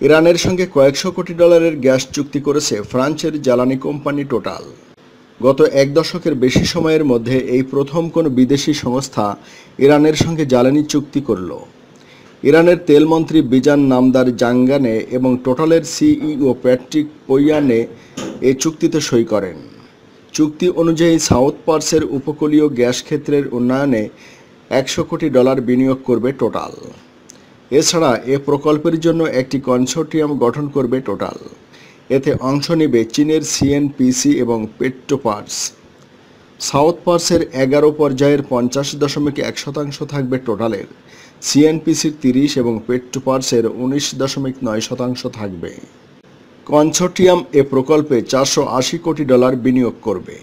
ইরানের সঙ্গে কয়েকশো কোটি ডলারের গ্যাস চুক্তি করেছে ফ্রান্সের জ্বালানি কোম্পানি টোটাল। গত এক দশকের বেশি সময়ের মধ্যে এই প্রথম কোনো বিদেশি সংস্থা ইরানের সঙ্গে জ্বালানি চুক্তি করল। ইরানের তেলমন্ত্রী বিজান নামদার জাঙ্গানে এবং টোটালের সিইও প্যাট্রিক পৈয়ানে এই চুক্তিতে সই করেন। চুক্তি অনুযায়ী সাউথ পার্সের উপকূলীয় গ্যাস ক্ষেত্রের উন্নয়নে একশো কোটি ডলার বিনিয়োগ করবে টোটাল। এছাড়া এ প্রকল্পের জন্য একটি কনসোর্টিয়াম গঠন করবে টোটাল এতে অংশ নেবে চীনের সিএনপিসি এবং পেট্রোপার্স। সাউথ পার্সের এগারো পর্যায়ের পঞ্চাশ দশমিক এক শতাংশ থাকবে টোটালের সিএনপিসির তিরিশ এবং পেট্রোপার্সের উনিশ দশমিক নয় শতাংশ থাকবে। কনসোর্টিয়াম এ প্রকল্পে চারশো আশি কোটি ডলার বিনিয়োগ করবে।